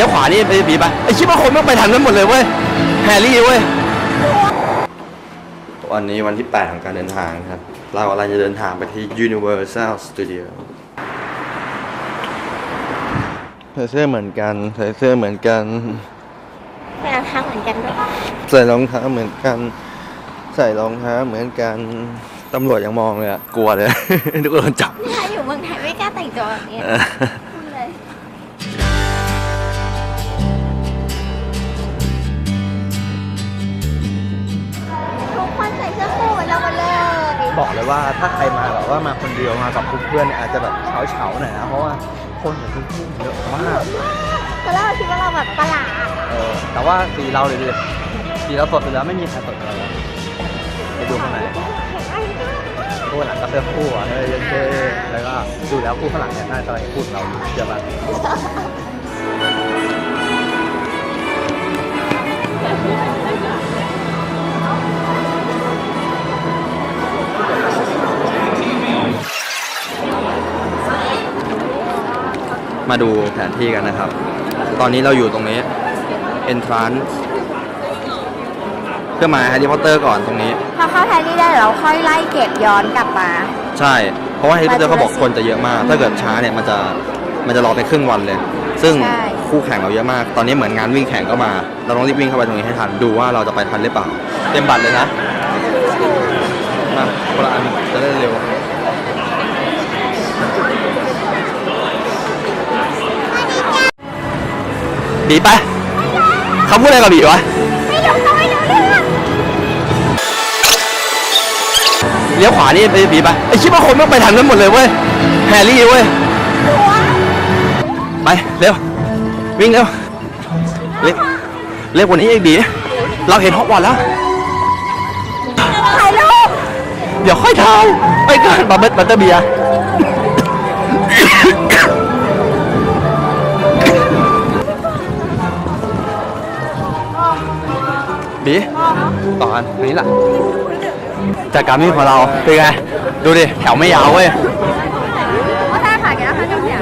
ลี้ยวขวานี่ไปบีไปไอชิบะคนไม่งไปทันกันหมดเลยเว้ยแฮร์รี่เว้ยวันนี้วันที่ 8 ของการเดินทางครับ เรากำลังจะเดินทางไปที่ Universal Studio ใส่เสื้อเหมือนกันใส่เสื้อเหมือนกันไปรองเท้าเหมือนกันด้วยใส่รองเท้าเหมือนกัน ใส่รองเท้าเหมือนกันตำรวจยังมองเลยอะกลัวเลย ทุกคนโดนจับนี่ถ้าอยู่เมืองไทยไม่กล้าแต่งตัวแบบนี้ บอกเลยว่าถ้าใครมาแบบว่ามาคนเดียวมากับเพื่อนๆเนี่ยอาจจะแบบเฉาๆหน่อยนะเพราะว่าคนของทุกที่เยอะมากตอนแรกเราคิดว่าเราแบบประหลาดเออแต่ว่าสีเราเลยดิสีเราสดอยู่แล้วไม่มีใครสดเลยไปดูข้างในคู่หลังก็เสื้อคู่อะเฮ้ยเท่แล้วก็ดูแล้วคู่ข้างหลังเนี่ยน่าจะพูดเราอยู่เยอะมาก มาดูแผนที่กันนะครับ ตอนนี้เราอยู่ตรงนี้ entrance เพื่อมาแฮร์รี่พอตเตอร์ก่อนตรงนี้ พอเข้าไทยนี่ได้เราค่อยไล่เก็บย้อนกลับมา ใช่ เพราะว่าแฮร์รี่พอตเตอร์เขาบอกคนจะเยอะมาก ถ้าเกิดช้าเนี่ยมันจะมันจะรอไปครึ่งวันเลย ซึ่งใช่ คู่แข่งเราเยอะมาก ตอนนี้เหมือนงานวิ่งแข่งก็มา เราต้องรีบวิ่งเข้าไปตรงนี้ให้ทัน ดูว่าเราจะไปทันหรือเปล่า เต็มบัตรเลยนะมา คนละอันจะได้เร็วบีไปเขาพูดอะไรกับบีวะเลี้ยวขวานี่ไปบีไปไอชิบะคนไม่งไปทันกันหมดเลยเว้ยแฮร์รี่เว้ยไปเร็ววิ่งเร็วเร็วเร็วกว่านี้อีกบีเราเห็นฮอกวอตส์แล้ว เดี๋ยวค่อยทำไปกันบับเบิ้ลบัตเตอร์เบียร์บีต่อกันอันนี้แหละจากการวิ่งของเราเป็นไง ดูดิ แถวไม่ยาวเว้ยว่าถ้าถ่ายกันแล้วเขาจะเสียง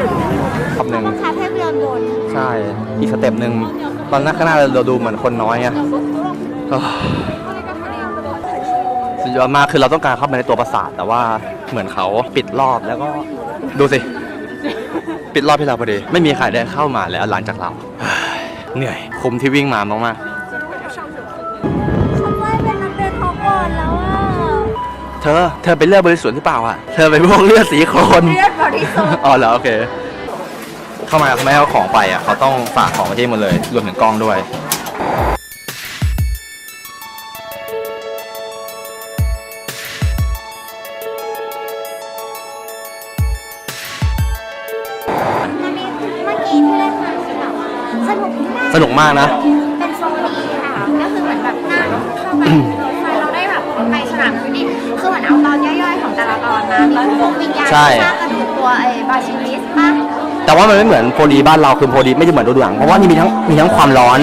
คำหนึ่งคาเฟ่เรียนบนใช่ อีกสเต็ปหนึ่ง ตอนหน้าข้างหน้าเราดูเหมือนคนน้อยไง เอ้อสุดยอดมากคือเราต้องการเข้าไปในตัวปราสาทแต่ว่าเหมือนเขาปิดรอบแล้วก็ดูสิ ปิดรอบให้เราพอดี ไม่มีใครได้เข้ามาแล้วหลังจากเราเฮ้ยเหนื่อยคุ้มที่วิ่งมามากเขาไม่เป็นนักเรียนฮอกวอตส์แล้วอะๆเธอ เธอเป็นเลือดบริสุทธิ์หรือเปล่าอะ เธอเป็นพวกเลือดสีโคลนเลือดบริสุทธิ์อ๋อเหรอโอเค เข้ามาเขาไม่ให้เอาของไปอะ เขาต้องฝากของไว้ที่หมดเลยรวมถึงกล้องด้วย สนุกมากนะ เป็นโฟดีค่ะ ก็คือเหมือนแบบนั่งเข้าไปรถไฟเราได้แบบไปสนามบินนี่คือเหมือนเอาตอนย่อยๆของแต่ละตอนมามีพวกวิญญาณใช่สร้างกระดูกตัวไอ้บาชิลิสป่ะแต่ว่ามันไม่เหมือนโพลีบ้านเราคือโพลีไม่ได้เหมือนดูดูหนังเพราะว่านี่มีทั้งมีทั้งความร้อน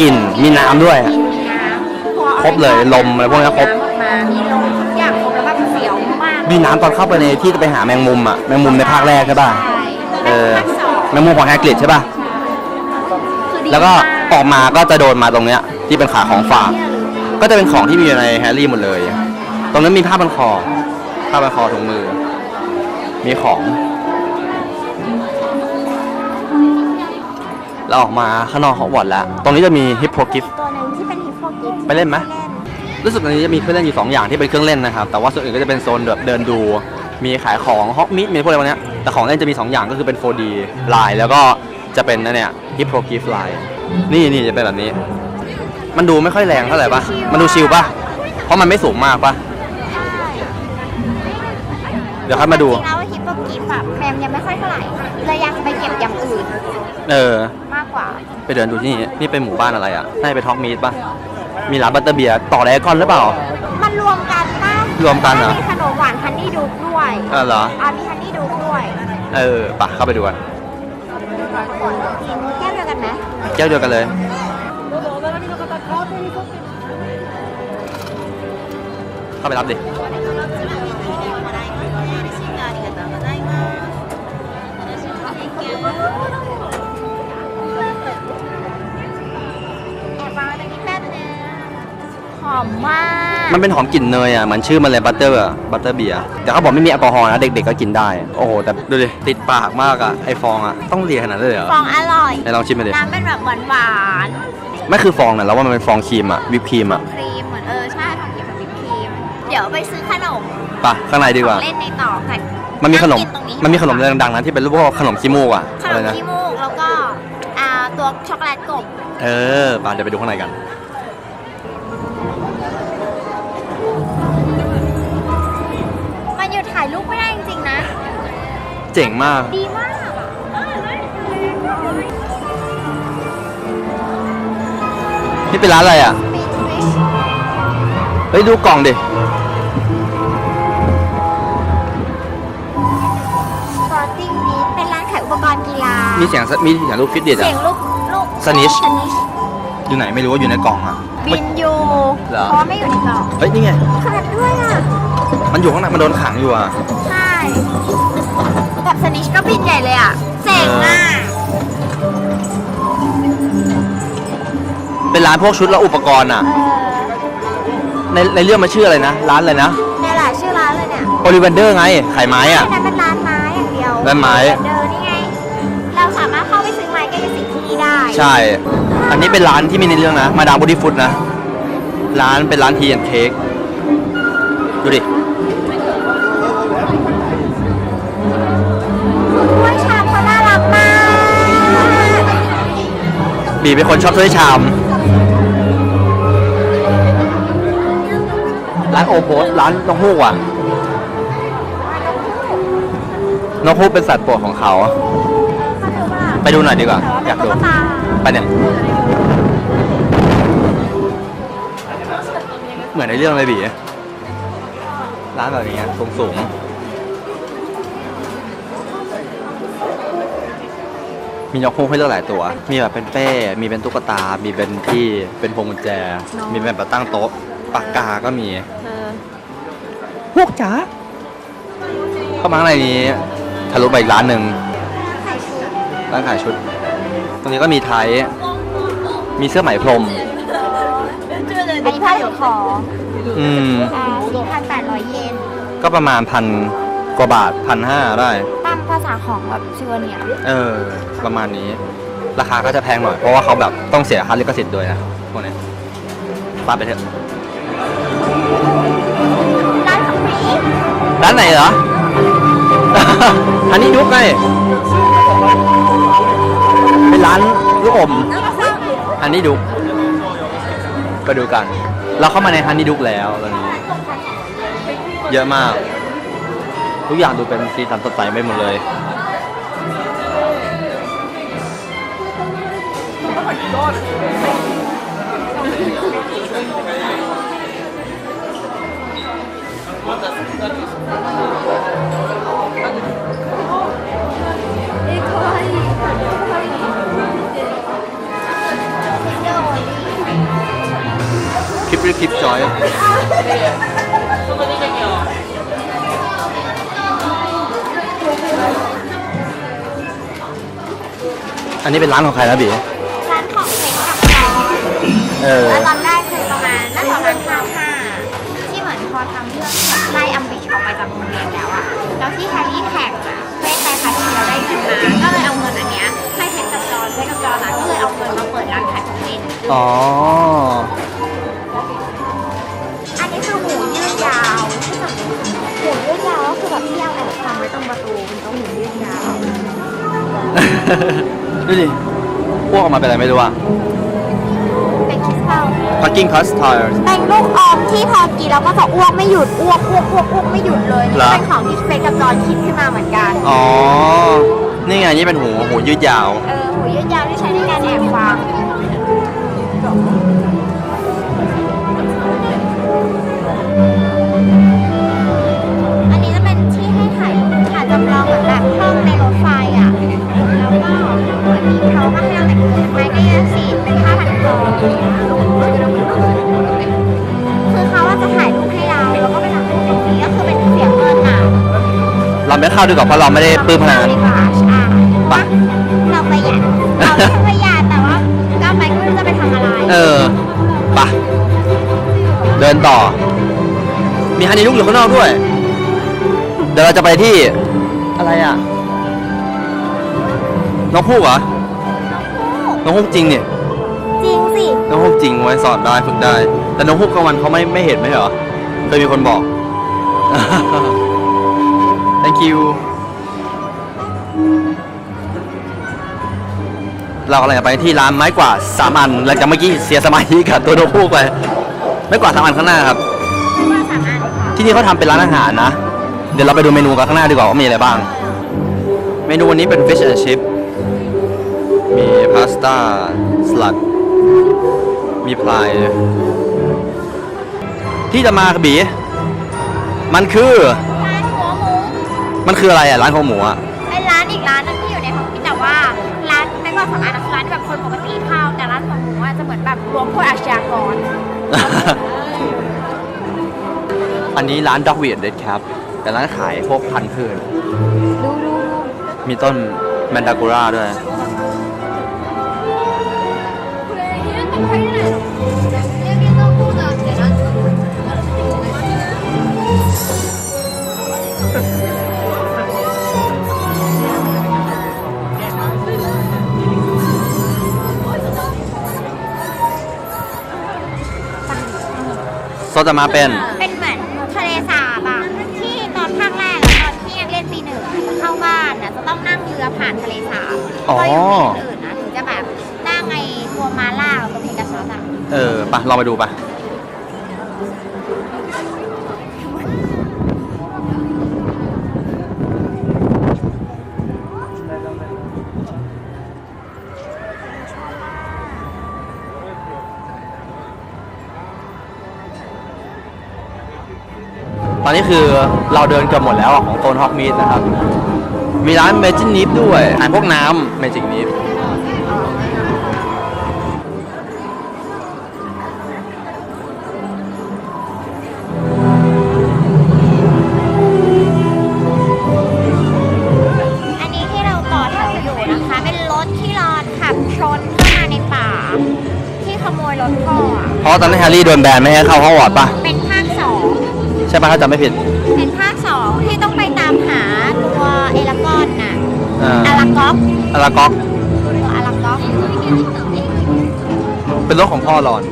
กลิ่นมีน้ำด้วย มีน้ำครบเลยลมอะไรพวกนี้ครบ น้ำออกมามีลมทุกอย่างครบแล้วแบบเสียวมากมีน้ำตอนเข้าไปในที่จะไปหาแมงมุมอะแมงมุมในภาคแรกใช่ป่ะ ใช่เออ ภาคสอง แมงมุมของแฮกริดใช่ป่ะคือดี แล้วก็มาออกมาก็จะโดนมาตรงเนี้ยที่เป็นขาของฝากก็จะเป็นของที่มีอยู่ในแฮร์รี่หมดเลย ตรงนั้นมีผ้าพันคอผ้าพันคอถุงมือ มีของแล้วออกมาข้างนอกฮอกวอตส์แล้ว ตรงนี้จะมีฮิปโปกิฟตัวหนึ่งที่เป็นฮิปโปกิฟไปเล่นไหมรู้สึกตรงนี้จะมีเครื่องเล่นอยู่สองอย่างที่เป็นเครื่องเล่นนะครับ แต่ว่าส่วนอื่นก็จะเป็นโซนแบบเดินดู มีขายของฮอกมิดมีพวกอะไรพวกเนี้ยแต่ของเล่นจะมีสองอย่างก็คือเป็น 4D ลายแล้วก็ จะเป็นนั่นเนี่ยฮิปโปกิฟลายนี่นี่จะเป็นแบบนี้ มันดูไม่ค่อยแรงเท่าไหร่ปะมันดูชิลปะเพราะมันไม่สูงมากปะเดี๋ยวค่อยมาดู จริงๆแล้วฮิปโปกิฟอะแพมยังไม่ค่อยเท่าไหร่เลยอยากจะไปเก็บอย่างอื่นเออ มากกว่า ไปเดินดูที่นี่ นี่เป็นหมู่บ้านอะไรอะน่าจะเป็นท็อกมีดปะมีร้านบัตเตอร์เบียร์ต่อไดอะกอนหรือเปล่า มันรวมกันป่ะรวมกันเหรอ มีขนมหวานฮันนี่ดูกด้วยเออเหรอ อ่ามีฮันนี่ดูกด้วย เออปะเข้าไปดูกัน แก้าเดียวกันเลย เข้าไปรับดิหอมมาก มันเป็นหอมกลิ่นเนยอะเหมันชื่อมันเลยบัตเตอร์บัตเตอร์เบียร์แต่เขาบอกไม่มีแอลกอฮอล์นะเด็กๆก็กินได้ โอ้โห แต่ดูดิติดปากมากอะ ไอฟองอะ ต้องเลียขนาดนั้นเลยเหรอฟองอร่อยไหนลองชิมมาดิน้ำเป็นแบบหวานไม่คือฟองนะแล้วว่ามันเป็นฟองครีมอะวิปครีมอะๆครีมเหมือนเออใช่ทำกินแบบวิปครีม เดี๋ยวไปซื้อขนมไปะข้างในดีกว่า เล่นในต่อแต่มันมีขนมงกิตรงมันมีขนมดังๆนะที่เป็นรูปว่าขนมขี้มูกอะขอะนไรมนะขี้มูกแล้วก็อ่าตัวช็อกโกแลตกบเออไปเดี๋ยวไปดูข้างในกัน เจ๋งมาก ดีมากอะนี่เป็นร้านอะไรอะมีทวิชเฮ้ย ดูกล่องดิ สปอร์ติ้งบีเป็นร้านขายอุปกรณ์กีฬามีเสียงสมีเสียงลูกฟิตเนสเสีอะ ยงลูกลูก Snitch สนิชอยู่ไหนไม่รู้ว่าอยู่ในกล่องอะ บินอยู่เหรอ เพราะว่าไม่อยู่ในกล่องเฮ้ย นี่ไง ขาดด้วยอะ มันอยู่ข้างในมันโดนขังอยู่อะ ใช่ แบบสนิชก็บินใหญ่เลยอะ เจ๋งอะ เป็นร้านพวกชุดและอุปกรณ์อะเออในในเรื่องมันชื่ออะไรนะ ร้านอะไรนะเนี่ยแหละชื่อร้านเลยเนี่ยโอลิเวนเดอร์ไง ขายไม้อะ นั่นเป็นร้านไม้อย่างเดียวร้านไม้ เดินนี่ไง เราสามารถเข้าไปซื้อไม้ใกล้สิทธิ์ที่นี่ได้ใช่ อันนี้เป็นร้านที่มีในเรื่องนะ มาดามบอดี้ฟุตนะ ร้านเป็นร้านทีแอนเค้กดูดิ บีเป็นคนชอบถ้วยชามร้านโอโพสร้านนกฮูกอะนกฮูกเป็นสัตว์โปรดของเขา ไปดูหน่อยดีกว่า อยากดู ไปเนี่ย เหมือนในเรื่องเลยบีร้านแบบนี้สูงสูง มีนกฮูกให้เลือกหลายตัว มีแบบเป็นเป้ มีเป็นตุ๊กตา มีเป็นที่ เป็นพวงกุญแจ มีแบบแบบตั้งโต๊ะ ปากกาก็มีเออพวกจ๋าเข้ามาข้างในนี้ทะลุไปอีกร้านหนึ่งไข่ชุดร้านขายชุด ตรงนี้ก็มีไทย มีเสื้อไหมพรม อันนี้ผ้าเหลืองคออืมอ่า4,800เยน ก็ประมาณพันกว่าบาทพันห้าได้ตามภาษาของแบบซิวเนียเออ ประมาณนี้ ราคาก็จะแพงหน่อย เพราะว่าเขาแบบต้องเสียค่าลิขสิทธิ์ด้วยนะพวกเนี้ยฟาดไปเถอะร้านของผีร้านไหนเหรอ อันนี้ยุกไงเป็นร้านลูกอมฮันนี่ดุกไปดูกัน เราเข้ามาในฮันนี่ดุกแล้วตอนนี้ เยอะมาก ทุกอย่างดูเป็นสีสันสดใสไปหมดเลยคลิปรีคลิปจอย อันนี้เป็นร้านของใครนะบีร้านของเพชรกับจอเออแล้วตอนแรกคือประมาณน่าจะประมาณห้าห้าที่เหมือนพอทำเรื่องแบบไล่อัมบิชออกไปจากโรงเรียนแล้วอะแล้วที่แฮร์รี่แข่งอะเฟสไปคาทีแล้วได้เงินมาก็เลยเอาเงินอันเนี้ยให้เพชรกับจอนเพชรกับจอนอะก็เลยเอาเงินมาเปิดร้านขายของเล่นอ๋อ อันนี้คือหูยืดยาวที่แบบหูยืดยาวก็คือแบบที่เอาแอบทำไว้ตรงประตูมันต้องหูยืดยาว ดูดิพวกออกมาเป็นอะไรไม่รู้อะเป็นคริสตัล Parking Plus Tires เป็นลูกอมที่พอกินแล้วก็จะอ้วกไม่หยุดอ้วกอ้วกอ้วกอ้วกไม่หยุดเลยนี่เหรอ เป็นของที่เฟซกับจอนคิดขึ้นมาเหมือนกันอ๋อ นี่ไงนี่เป็นหู หูยืดยาว เออหูยืดยาวที่ใช้ในการแอบฟัง เราไม่เข้าดีกว่าเพราะเราไม่ได้ปลื้มขนาดนั้นดีกว่าอะไปเราประหยัดเราไม่ประหยัดแต่ว่าก้าวไปก็ไม่รู้จะไปทำอะไรเออไปะฮันนี่ลุกอยู่ข้างนอกด้วย เดี๋ยวเราจะไปที่ อะไรอะนกพูกเหรอนกพูกจริงเนี่ยจริงสินกฮูกจริงไว้สอนได้ฝึกได้ แต่นกฮูกกลางวันเขาไม่ไม่เห็นไหมเหรอเคยมีคนบอก thank you เรากำลังจะไปที่ร้านไม้กวาดสามอันหลังจากเมื่อกี้เสียสมาธิกับตัวนกฮูกไปไม้กวาดสามอันข้างหน้าครับว่าสามอันค่ะที่นี่เขาทำเป็นร้านอาหารนะ เดี๋ยวเราไปดูเมนูกันข้างหน้าดีกว่าว่ามีอะไรบ้าง เมนูวันนี้เป็น fish and chip มีพาสต้าสลัด มีพลาย ที่จะมากระบี่มันคือร้านหัวหมู มันคืออะไรอะร้านของหมูอะเป็นร้านอีกร้านนึงที่อยู่ในท้องที่แต่ว่าร้านไม่ว่าสามอันนะคือร้านที่แบบคนปกติเข้าแต่ร้านหัวหมูอะจะเหมือนแบบรวมพวกอาชญากรอันนี้ร้าน Dog w e i r d Dead Cap เป็นร้านขายพวกพันธุ์พืชดูดูดูมีต้นแมนดากูราด้วย โซจะมาเป็นเป็นเหมือนทะเลสาบอะที่ตอนภาคแรกอะตอนที่ยังเล่นปีหนึ่งอะจะเข้าบ้านอะจะต้องนั่งเรือผ่านทะเลสาบอ๋อเพราะอยู่ที่อื่นนะถึงจะแบบนั่งไอ้ตัวมาล่ากับตัวเพกาซัสอะเออไปะลองไปดูปะ นนี้คือเราเดินเกือบหมดแล้วอะของโซนฮอกมีดนะครับ มีร้านเมจิกนิฟด้วยขายพวกน้ำเมจิกนิฟอันนี้ที่เราต่อแถวอยู่นะคะเป็นรถที่รอขับชนเข้ามาในป่าที่ขโมยรถพ่ออะเพราะตอนนั้นแฮร์รี่โดนแบนไม่ให้เข้าฮอกวอตส์ป่ะ ใช่ป่ะถ้าจำไม่ผิด เป็นภาคสองที่ต้องไปตามหาตัวเอลากอนน่ะอ่า อาลากอกอาราก๊อกตัวอาลากอกเป็นรถของพ่อรอน